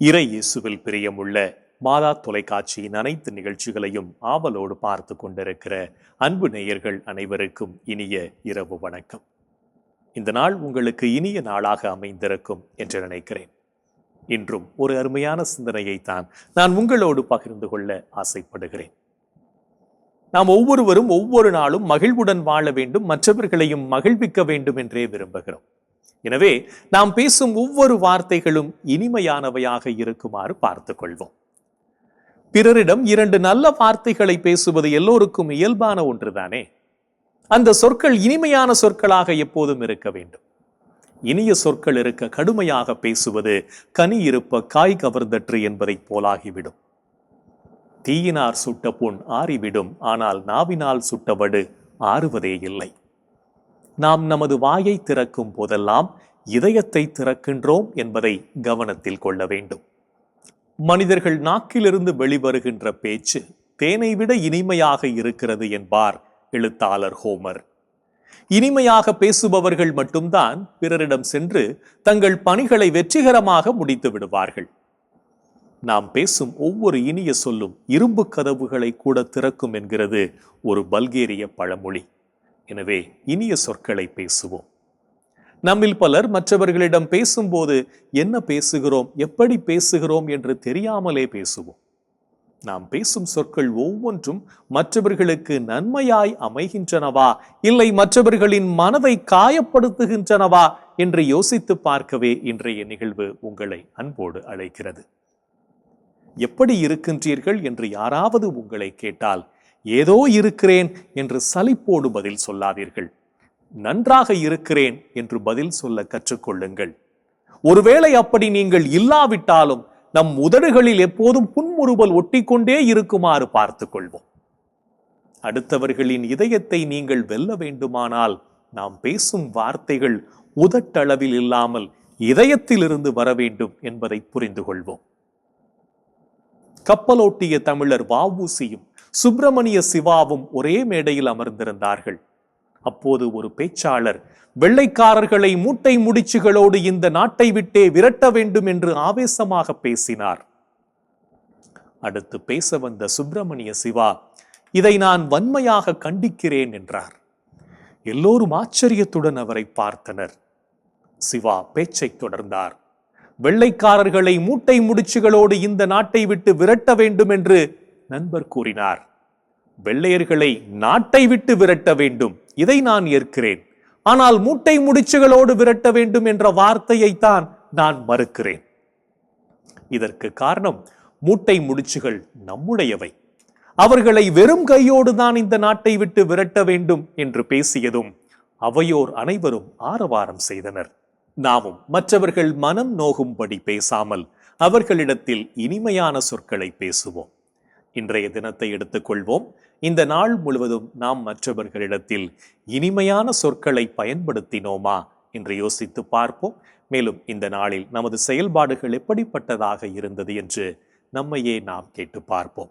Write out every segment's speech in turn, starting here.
இறை இயேசுவில் பிரியமுள்ள மாதா தொலைக்காட்சியின் அனைத்து நிகழ்ச்சிகளையும் ஆவலோடு பார்த்து கொண்டிருக்கிற அன்பு நேயர்கள் அனைவருக்கும் இனிய இரவு வணக்கம். இந்த நாள் உங்களுக்கு இனிய நாளாக அமைந்திருக்கும் என்று நினைக்கிறேன். இன்றும் ஒரு அருமையான சிந்தனையை தான் நான் உங்களோடு பகிர்ந்து கொள்ள ஆசைப்படுகிறேன். நாம் ஒவ்வொருவரும் ஒவ்வொரு நாளும் மகிழ்வுடன் வாழ வேண்டும் மற்றவர்களையும் மகிழ்விக்க வேண்டும் என்றே விரும்புகிறோம். எனவே நாம் பேசும் ஒவ்வொரு வார்த்தைகளும் இனிமையானவையாக இருக்குமாறு பார்த்து கொள்வோம் பிறரிடம் இரண்டு நல்ல வார்த்தைகளை பேசுவது எல்லோருக்கும் இயல்பான ஒன்றுதானே? அந்த சொற்கள் இனிமையான சொற்களாக எப்போதும் இருக்க வேண்டும். இனிய சொற்கள் இருக்க கடுமையாக பேசுவது கனி இருப்ப காய் கவர்ந்தற்று என்பதைப் போலாகிவிடும். தீயினார் சுட்ட புண் ஆறிவிடும் ஆனால் நாவினால் சுட்டவடு ஆறுவதே இல்லை. நாம் நமது வாயை திறக்கும் போதெல்லாம் இதயத்தை திறக்கின்றோம் என்பதை கவனத்தில் கொள்ள வேண்டும். மனிதர்கள் நாக்கிலிருந்து வெளிவருகின்ற பேச்சு தேனை விட இனிமையாக இருக்கிறது என்பார் எழுத்தாளர் ஹோமர். இனிமையாக பேசுபவர்கள் மட்டும்தான் பிறரிடம் சென்று தங்கள் பணிகளை வெற்றிகரமாக முடித்து விடுவார்கள். நாம் பேசும் ஒவ்வொரு இனிய சொல்லும் இரும்பு கதவுகளை கூட திறக்கும் என்கிறது ஒரு பல்கேரிய பழமொழி. எனவே இனிய சொற்களை பேசுவோம். நம்மில் பலர் மற்றவர்களிடம் பேசும்போது என்ன பேசுகிறோம் எப்படி பேசுகிறோம் என்று தெரியாமலே பேசுவோம். நாம் பேசும் சொற்கள் ஒவ்வொன்றும் மற்றவர்களுக்கு நன்மையாய் அமைகின்றனவா இல்லை மற்றவர்களின் மனதை காயப்படுத்துகின்றனவா என்று யோசித்து பார்க்கவே இன்றைய நிகழ்வு உங்களை அன்போடு அழைக்கிறது. எப்படி இருக்கின்றீர்கள் என்று யாராவது உங்களை கேட்டால் ஏதோ இருக்கிறேன் என்று சலிப்போடு பதில் சொல்லாதீர்கள். நன்றாக இருக்கிறேன் என்று பதில் சொல்ல கற்றுக்கொள்ளுங்கள். ஒருவேளை அப்படி நீங்கள் இல்லாவிட்டாலும் நம் உதடுகளில் எப்போதும் புன்முறுவல் ஒட்டிக்கொண்டே இருக்குமாறு பார்த்துக் கொள்வோம் அடுத்தவர்களின் இதயத்தை நீங்கள் வெல்ல வேண்டுமானால் நாம் பேசும் வார்த்தைகள் உதட்டளவில் இல்லாமல் இதயத்திலிருந்து வர வேண்டும் என்பதை புரிந்து கொள்வோம் கப்பலோட்டிய தமிழர் வாவூசியும் சுப்பிரமணிய சிவாவும் ஒரே மேடையில் அமர்ந்திருந்தார்கள். அப்போது ஒரு பேச்சாளர் வெள்ளைக்காரர்களை மூட்டை முடிச்சுகளோடு இந்த நாட்டை விட்டே விரட்ட வேண்டும் என்று ஆவேசமாக பேசினார். அடுத்து பேச வந்த சுப்பிரமணிய சிவா இதை நான் வன்மையாக கண்டிக்கிறேன் என்றார். எல்லோரும் ஆச்சரியத்துடன் அவரை பார்த்தனர். சிவா பேச்சை தொடர்ந்தார் வெள்ளைக்காரர்களை மூட்டை முடிச்சுகளோடு இந்த நாட்டை விட்டு விரட்ட வேண்டும் என்று நண்பர் கூறினார் வெள்ளையர்களை நாட்டை விட்டு விரட்ட வேண்டும் இதை நான் ஏற்கிறேன். ஆனால் மூட்டை முடிச்சுகளோடு விரட்ட வேண்டும் என்ற வார்த்தையைத்தான் நான் மறுக்கிறேன். இதற்கு காரணம் மூட்டை முடிச்சுகள் நம்முடையவை. அவர்களை வெறும் கையோடு தான் இந்த நாட்டை விட்டு விரட்ட வேண்டும் என்று பேசியதும் அவையோர் அனைவரும் ஆரவாரம் செய்தனர். நாமும் மற்றவர்கள் மனம் நோகும்படி பேசாமல் அவர்களிடத்தில் இனிமையான சொற்களை பேசுவோம். இன்றைய தினத்தை எடுத்துக்கொள்வோம். இந்த நாள் முழுவதும் நாம் மற்றவர்களிடத்தில் இனிமையான சொற்களை பயன்படுத்தினோமா என்று யோசித்து பார்ப்போம். மேலும் இந்த நாளில் நமது செயல்பாடுகள் எப்படிப்பட்டதாக இருந்தது என்று நம்மையே நாம் கேட்டு பார்ப்போம்.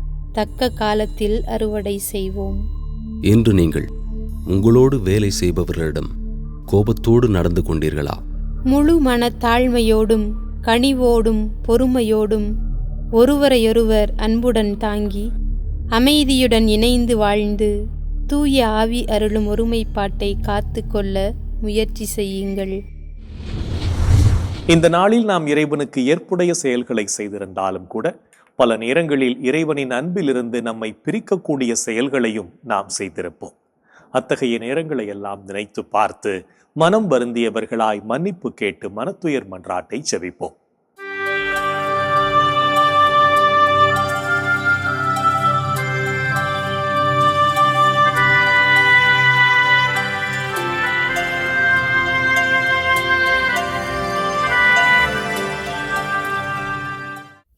தக்க காலத்தில் அறுவடை செய்வோம். இன்று நீங்கள் உங்களோடு வேலை செய்பவர்களிடம் கோபத்தோடு நடந்து கொண்டீர்களா? முழு மனத்தாழ்மையோடும் கனிவோடும் பொறுமையோடும் ஒருவரையொருவர் அன்புடன் தாங்கி அமைதியுடன் இணைந்து வாழ்ந்து தூய ஆவி அருளும் ஒருமைப்பாட்டை காத்து கொள்ள முயற்சி செய்யுங்கள். இந்த நாளில் நாம் இறைவனுக்கு ஏற்புடைய செயல்களை செய்திருந்தாலும் கூட பல நேரங்களில் இறைவனின் அன்பிலிருந்து நம்மை பிரிக்கக்கூடிய செயல்களையும் நாம் செய்திருப்போம். அத்தகைய நேரங்களை எல்லாம் நினைத்து பார்த்து மனம் வருந்தியவர்களாய் மன்னிப்பு கேட்டு மனத்துயர் மன்றாட்டை செவிப்போம்.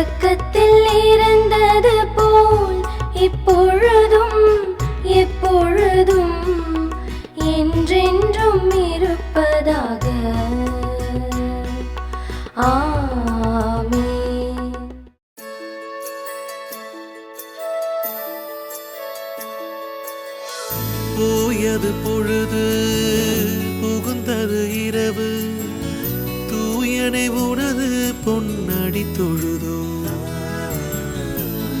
தொடக்கத்தில் இருந்தது போல் இப்பொழுதும் எப்பொழுதும் என்றென்றும் இருப்பதாக. ஆமென். போயது பொழுது புகுந்தது இரவு. தூயனை உனது பொன்னடி தொழுதோ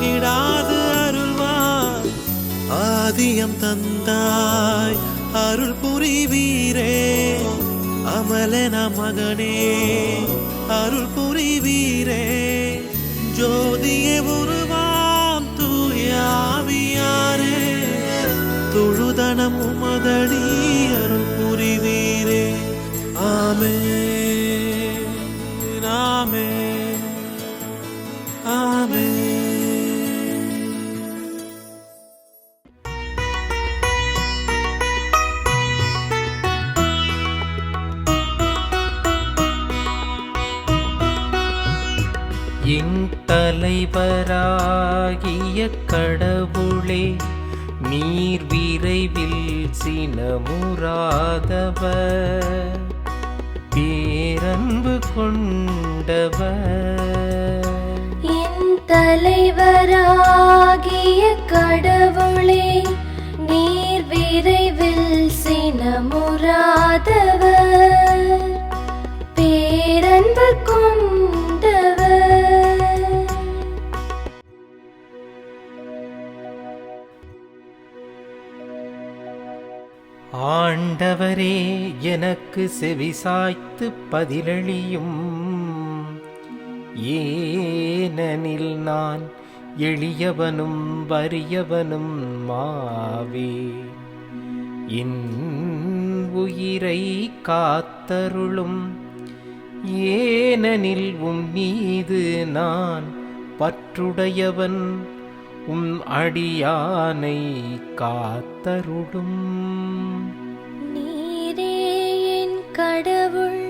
அணுகிடாது அருள்வார் ஆதியம் தந்தாய் அருள் புரிவீரே. அமலன மகனே அருள் புரிவீரே. ஜோதியே ஒரு சினமுறாதவர். எனக்கு செவிசாய்த்து பதிலளியும். ஏனெனில் நான் எளியவனும் வறியவனும் மாவே. என் உயிரை காத்தருளும். ஏனெனில் உம் மீது நான் பற்றுடையவன். உம் அடியானை காத்தருடும் கடவுள்.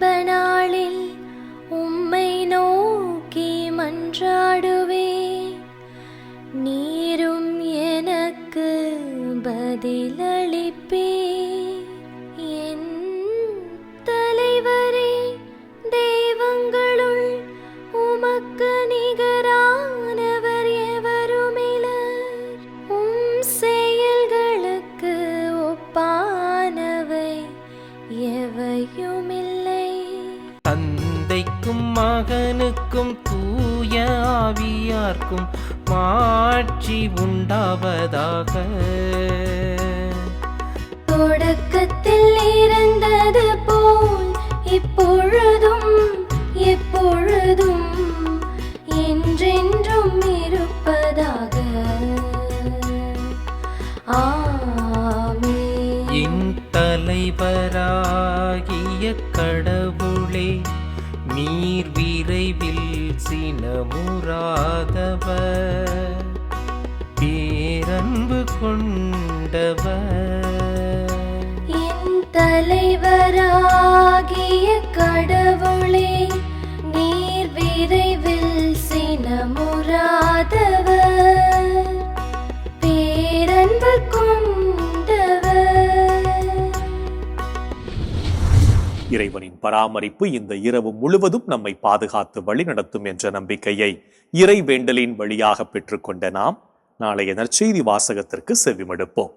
துன்ப நாளில் உம்மை நோக்கி மன்றாடுவேன் நீரும் எனக்கு பதிலளிப்பே மகனுக்கும் தூய ஆவியார்க்கும் மாட்சி உண்டாவதாக. தொடக்கத்தில் இருந்தது போல் இப்பொழுதும் எப்பொழுதும் என்றென்றும் இருப்பதாக. தலைவராகிய கடவுளே சினமுறாதவர் பேரன்பு கொண்டவர். இறைவனின் பராமரிப்பு இந்த இரவு முழுவதும் நம்மை பாதுகாத்து வழிநடத்தும் என்ற நம்பிக்கையை இறை வேண்டலின் வழியாக பெற்றுக்கொண்ட நாம் நாளைய நற்செய்தி வாசகத்திற்கு செவிமடுப்போம்.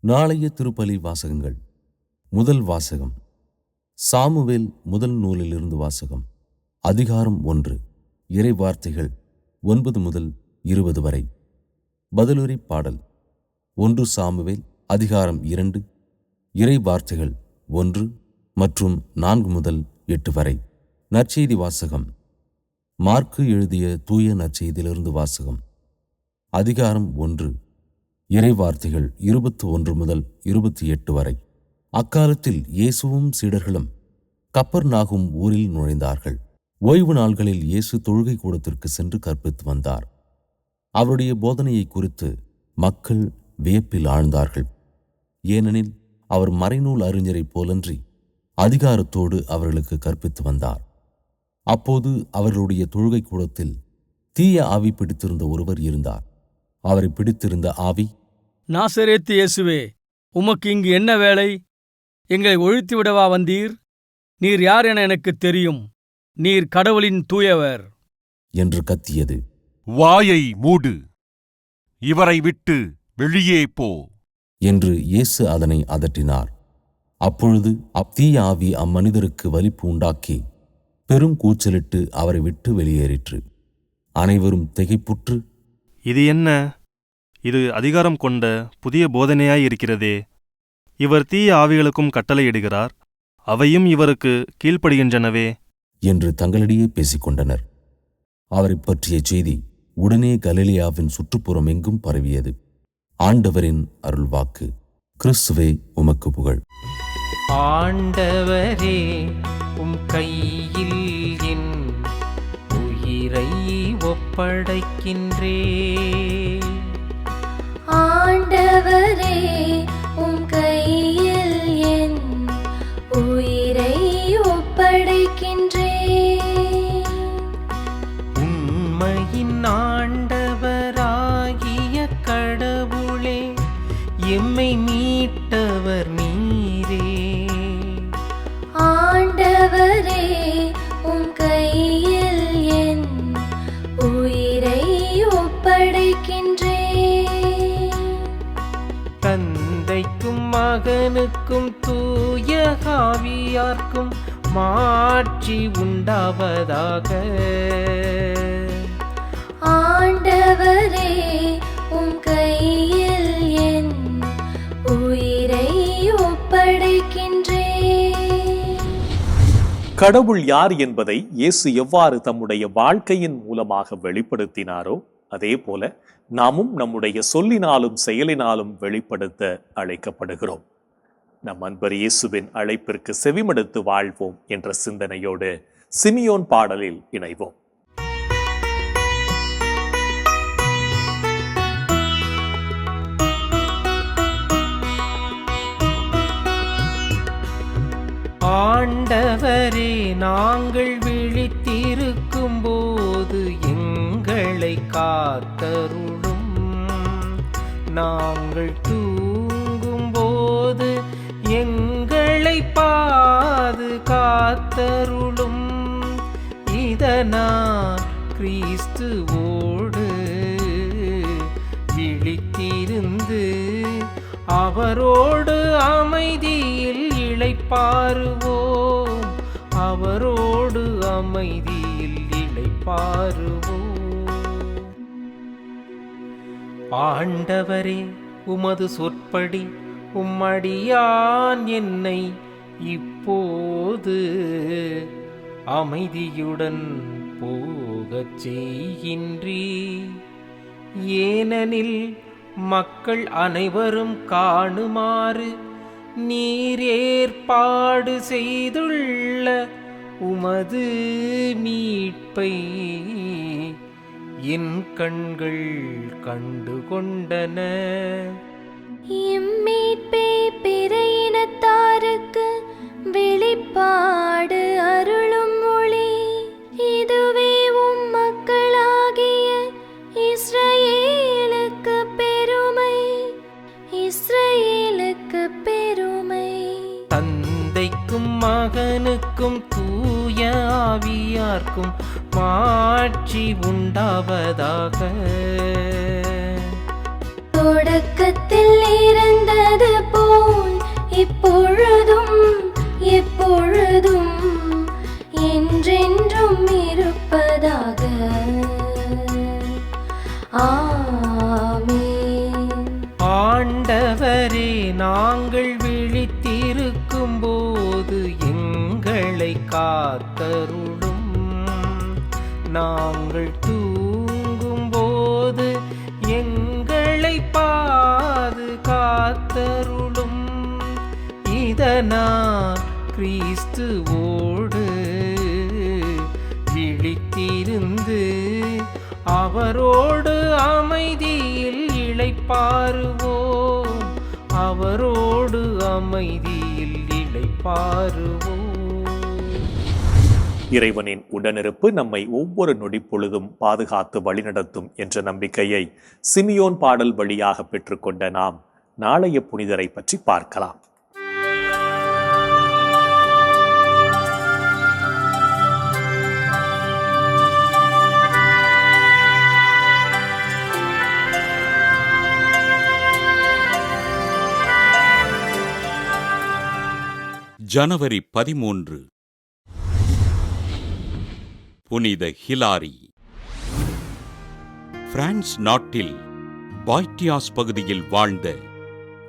நாளைய திருப்பலி வாசகங்கள். முதல் வாசகம். சாமுவேல் முதல் நூலிலிருந்து வாசகம். அதிகாரம் ஒன்று. இறை வார்த்தைகள் ஒன்பது முதல் இருபது வரை. பதிலுரை பாடல். ஒன்று சாமுவேல் அதிகாரம் இரண்டு. இறை வார்த்தைகள் ஒன்று மற்றும் நான்கு முதல் எட்டு வரை. நற்செய்தி வாசகம். மார்க்கு எழுதிய தூய நற்செய்தியிலிருந்து வாசகம். அதிகாரம் ஒன்று. இறை வார்த்தைகள் இருபத்து ஒன்று முதல் இருபத்தி எட்டு வரை. அக்காலத்தில் இயேசுவும் சீடர்களும் கப்பர் நாகும் ஊரில் நுழைந்தார்கள். ஓய்வு நாள்களில் இயேசு தொழுகை கூடத்திற்கு சென்று கற்பித்து வந்தார். அவருடைய போதனையை குறித்து மக்கள் வியப்பில் ஆழ்ந்தார்கள். ஏனெனில் அவர் மறைநூல் அறிஞரைப் போலன்றி அதிகாரத்தோடு அவர்களுக்கு கற்பித்து வந்தார். அப்போது அவர்களுடைய தொழுகை கூடத்தில் தீய ஆவி பிடித்திருந்த ஒருவர் இருந்தார். அவரை பிடித்திருந்த ஆவி நாசரேத்து இயேசுவே உமக்கு இங்கு என்ன வேலை? எங்களை ஒழித்து விடவா வந்தீர்? நீர் யார் என எனக்குத் தெரியும். நீர் கடவுளின் தூயவர். என்று கத்தியது. வாயை மூடு. இவரை விட்டு வெளியே போ. என்று இயேசு அதனை அதட்டினார். அப்பொழுது அத்தீய ஆவி அம்மனிதருக்கு வலிப்பு உண்டாக்கி பெரும் கூச்சலிட்டு அவரை விட்டு வெளியேறிற்று. அனைவரும் திகைப்புற்று இது என்ன? இது அதிகாரம் கொண்ட புதிய போதனையாய் இருக்கிறதே. இவர் தீய ஆவிகளுக்கும் கட்டளையிடுகிறார். அவையும் இவருக்கு கீழ்ப்படுகின்றனவே. என்று தங்களிடையே பேசிக்கொண்டனர். அவரைப் பற்றிய செய்தி உடனே கலிலியாவின் சுற்றுப்புறம் எங்கும் பரவியது. ஆண்டவரின் அருள்வாக்கு. கிறிஸ்துவே உமக்கு புகழ். ஆண்டவரே உம் கையில் என் உயிரை ஒப்படைக்கின்றே. ஆண்டவரே உயிரை ஒப்படைக்கின்றேன். உண்மையின் ஆண்டவராகிய கடவுளே எம்மை மீட்டவர் நீரே. ஆண்டவரே உம் கையில் என் உயிரை ஒப்படைக்கின்றேன். தந்தைக்கும் மகனுக்கும் மாட்சி உண்டாவதாக. ஆண்டவரே உம் கையில் என் உயிரை ஒப்படைக்கின்றேன் கடவுள் யார் என்பதை இயேசு எவ்வாறு தம்முடைய வாழ்க்கையின் மூலமாக வெளிப்படுத்தினாரோ அதே போல நாமும் நம்முடைய சொல்லினாலும் செயலினாலும் வெளிப்படுத்த அழைக்கப்படுகிறோம். நம் அன்பர் இயேசுவின் அழைப்பிற்கு செவிமடுத்து வாழ்வோம் என்ற சிந்தனையோடு சிமியோன் பாடலில் இணைவோம். ஆண்டவரே நாங்கள் விழித்திருக்கும் போது எங்களை காத்தருளும். நாங்கள் தூ எங்களை பாது காத்தருளும் இதனா கிறிஸ்துவோடு விழித்திருந்து அவரோடு அமைதியில் இழைப்பாருவோம் அவரோடு அமைதியில் இழைப்பாருவோம் ஆண்டவரே உமது சொற்படி உம்மடியான் என்னை இப்போது அமைதியுடன் போகச் செய்கின்றீ. ஏனெனில் மக்கள் அனைவரும் காணுமாறு நீர் ஏற்பாடு செய்துள்ள உமது மீட்பை என் கண்கள் கண்டு கொண்டன இம்மீட்பே பிற இனத்தாருக்கு வெளிப்பாடு அருளும் ஒளி இதுவே உம் மக்களாகிய இஸ்ரவேலுக்கு பெருமை. இஸ்ரவேலுக்கு பெருமை. தந்தைக்கும் மகனுக்கும் தூய ஆவியார்க்கும் மாட்சி உண்டாவதாக. தொடக்கத்தில் இருந்தது போல் இப்பொழுதும் எப்பொழுதும் என்றென்றும் இருப்பதாக. ஆண்டவரே நாங்கள் விழித்திருக்கும் போது எங்களை காத்தருளும். நாம் நான் கிறிஸ்துவோடு விழித்திருந்து அவரோடு அமைதியில் இழைப்பாருவோ அவரோடு அமைதியில் இளைப்பாறுவோம் இறைவனின் உடனிருப்பு நம்மை ஒவ்வொரு நொடிப்பொழுதும் பாதுகாத்து வழிநடத்தும் என்ற நம்பிக்கையை சிமியோன் பாடல் வழியாக பெற்றுக்கொண்ட நாம் நாளைய புனிதரை பற்றி பார்க்கலாம். ஜனவரி பதிமூன்று. புனித ஹிலாரி. பிரான்ஸ் நாட்டில் பாய்டியாஸ் பகுதியில் வாழ்ந்த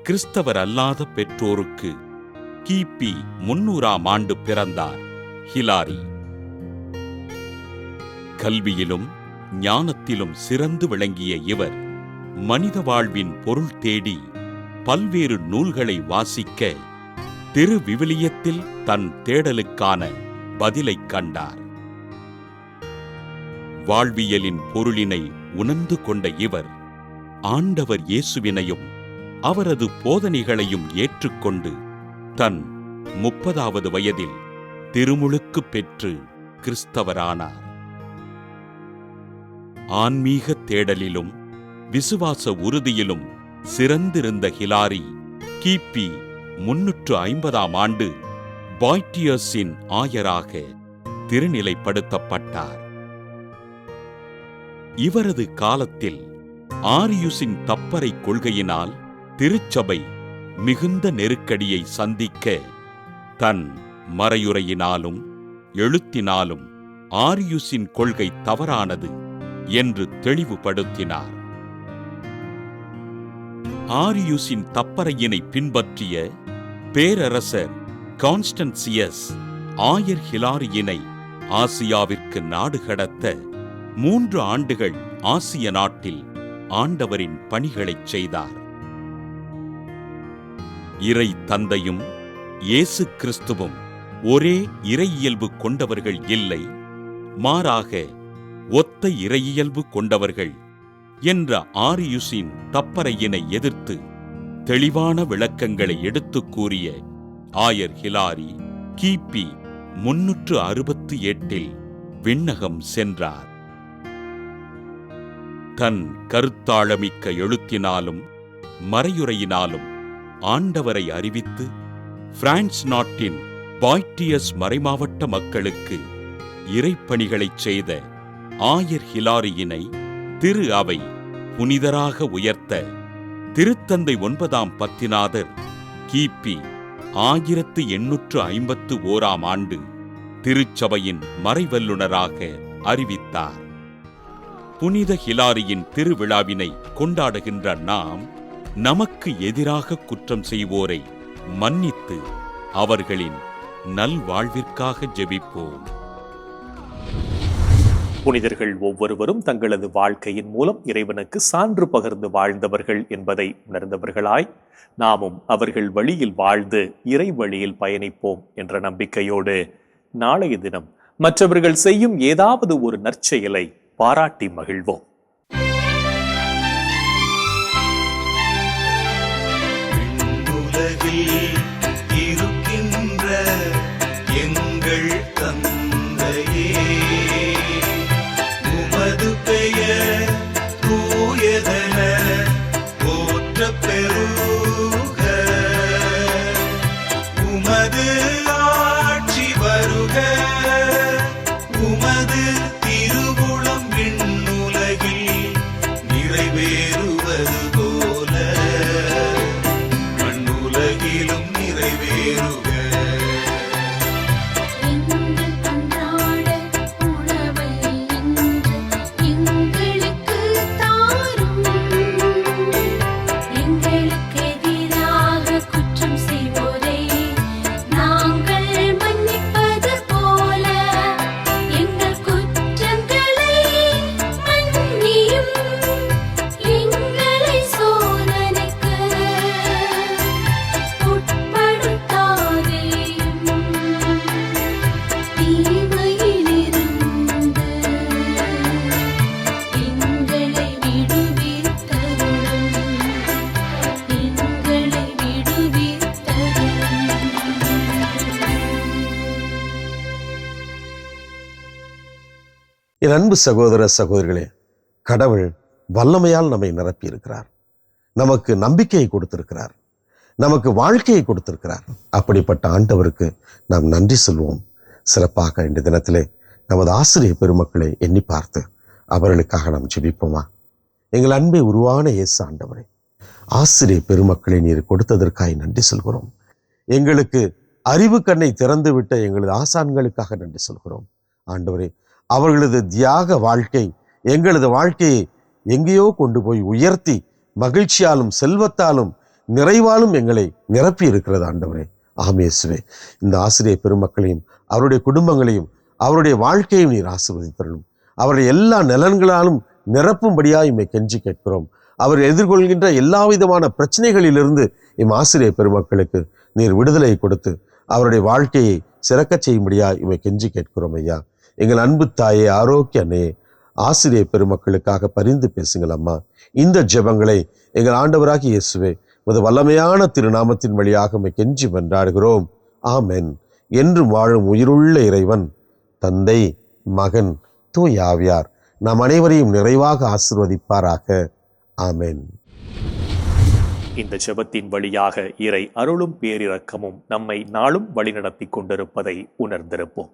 கிறிஸ்தவர் அல்லாத பெற்றோருக்கு கிபி முன்னூறாம் ஆண்டு பிறந்தார் ஹிலாரி. கல்வியிலும் ஞானத்திலும் சிறந்து விளங்கிய இவர் மனித வாழ்வின் பொருள் தேடி பல்வேறு நூல்களை வாசிக்க திருவிவிலியத்தில் தன் தேடலுக்கான பதிலைக் கண்டார். வாழ்வியலின் பொருளினை உணர்ந்து கொண்ட இவர் ஆண்டவர் இயேசுவினையும் அவரது போதனைகளையும் ஏற்றுக்கொண்டு தன் முப்பதாவது வயதில் திருமுழுக்கு பெற்று கிறிஸ்தவரானார். ஆன்மீக தேடலிலும் விசுவாச உறுதியிலும் சிறந்திருந்த ஹிலாரி கிபி முன்னூற்று ஐம்பதாம் ஆண்டு பாய்டியஸின் ஆயராக திருநிலைப்படுத்தப்பட்டார். இவரது காலத்தில் ஆரியுசின் தப்பறை கொள்கையினால் திருச்சபை மிகுந்த நெருக்கடியை சந்திக்க தன் மறையுறையினாலும் எழுத்தினாலும் ஆரியுசின் கொள்கை தவறானது என்று தெளிவுபடுத்தினார். ஆரியுஸின் தப்பறையினை பின்பற்றிய பேரரசர் கான்ஸ்டன்சியஸ் ஆயர் ஹிலாரியினை ஆசியாவிற்கு நாடு கடத்த மூன்று ஆண்டுகள் ஆசிய நாட்டில் ஆண்டவரின் பணிகளைச் செய்தார். இறை தந்தையும் இயேசு கிறிஸ்துவும் ஒரே இறையியல்பு கொண்டவர்கள் இல்லை மாறாக ஒத்த இறையியல்பு கொண்டவர்கள் என்ற ஆரியுசின் தப்பறையினை எதிர்த்து தெளிவான விளக்கங்களை எடுத்துக் கூறிய ஆயர் ஹிலாரி கிபி முன்னூற்று அறுபத்து எட்டில் விண்ணகம் சென்றார். தன் கருத்தாழமிக்க எழுத்தினாலும் மறையுரையினாலும் ஆண்டவரை அறிவித்து பிரான்ஸ் நாட்டின் பாய்டியஸ் மறைமாவட்ட மக்களுக்கு இறைப்பணிகளைச் செய்த ஆயர் ஹிலாரியினை திரு அவை புனிதராக உயர்த்த. திருத்தந்தை ஒன்பதாம் பத்திநாதர் கிபி ஆயிரத்து எண்ணூற்று ஐம்பத்து ஓராம் ஆண்டு திருச்சபையின் மறைவல்லுனராக அறிவித்தார். புனித ஹிலாரியின் திருவிழாவினை கொண்டாடுகின்ற நாம் நமக்கு எதிராக குற்றம் செய்வோரை மன்னித்து அவர்களின் நல்வாழ்விற்காக ஜெபிப்போம். புனிதர்கள் ஒவ்வொருவரும் தங்களது வாழ்க்கையின் மூலம் இறைவனுக்கு சான்று பகிர்ந்து வாழ்ந்தவர்கள் என்பதை உணர்ந்தவர்களாய் நாமும் அவர்கள் வழியில் வாழ்ந்து இறை வழியில் பயணிப்போம் என்ற நம்பிக்கையோடு நாளைய தினம் மற்றவர்கள் செய்யும் ஏதாவது ஒரு நற்செயலை பாராட்டி மகிழ்வோம். உலகில் நிறைவேறுவது என் அன்பு சகோதர சகோதரிகளே கடவுள் வல்லமையால் நம்மை நிரப்பியிருக்கிறார். நமக்கு நம்பிக்கையை கொடுத்திருக்கிறார். நமக்கு வாழ்க்கையை கொடுத்திருக்கிறார். அப்படிப்பட்ட ஆண்டவருக்கு நாம் நன்றி சொல்வோம். சிறப்பாக இந்த தினத்திலே நமது ஆசிரியர் பெருமக்களை எண்ணி பார்த்து அவர்களுக்காக நாம் ஜெபிப்போமா? எங்கள் அன்பை உருவான இயேசு ஆண்டவரே ஆசிரியர் பெருமக்களை நீர் கொடுத்ததற்காய் நன்றி சொல்கிறோம். எங்களுக்கு அறிவு கண்ணை திறந்து விட்ட எங்களது ஆசான்களுக்காக நன்றி சொல்கிறோம். ஆண்டவரே அவர்களது தியாக வாழ்க்கை எங்களது வாழ்க்கையை எங்கேயோ கொண்டு போய் உயர்த்தி மகிழ்ச்சியாலும் செல்வத்தாலும் நிறைவாலும் எங்களை நிரப்பி இருக்கிறது ஆண்டவரே ஆமேசுவே இந்த ஆசிரியர் பெருமக்களையும் அவருடைய குடும்பங்களையும் அவருடைய வாழ்க்கையும் நீர் ஆசிர்வதித்தரணும். அவருடைய எல்லா நலன்களாலும் நிரப்பும்படியாக இம்மை கெஞ்சி கேட்கிறோம். அவர் எதிர்கொள்கின்ற எல்லா விதமான பிரச்சனைகளிலிருந்து இம் ஆசிரியர் பெருமக்களுக்கு நீர் விடுதலை கொடுத்து அவருடைய வாழ்க்கையை சிறக்கச் செய்யும்படியா இவை கெஞ்சி கேட்கிறோம் ஐயா. எங்கள் அன்பு தாயே ஆரோக்கியனே ஆசிரியர் பெருமக்களுக்காக பரிந்து பேசுங்கள் அம்மா. இந்த ஜெபங்களை எங்கள் ஆண்டவராக இயேசுவே உமது வல்லமையான திருநாமத்தின் வழியாக கெஞ்சி வென்றாடுகிறோம் ஆமென். என்றும் வாழும் உயிருள்ள இறைவன் தந்தை மகன் தூயாவியார் நாம் அனைவரையும் நிறைவாக ஆசிர்வதிப்பாராக. ஆமென். இந்த ஜெபத்தின் வழியாக இறை அருளும் பேரிரக்கமும் நம்மை நாளும் வழிநடத்தி கொண்டிருப்பதை உணர்ந்திருப்போம்.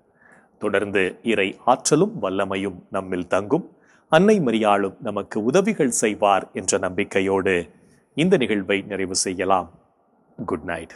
தொடர்ந்து இறை ஆற்றலும் வல்லமையும் நம்மில் தங்கும். அன்னை மரியாளும் நமக்கு உதவிகள் செய்வார் என்ற நம்பிக்கையோடு இந்த நிகழ்வை நிறைவு செய்யலாம். Good night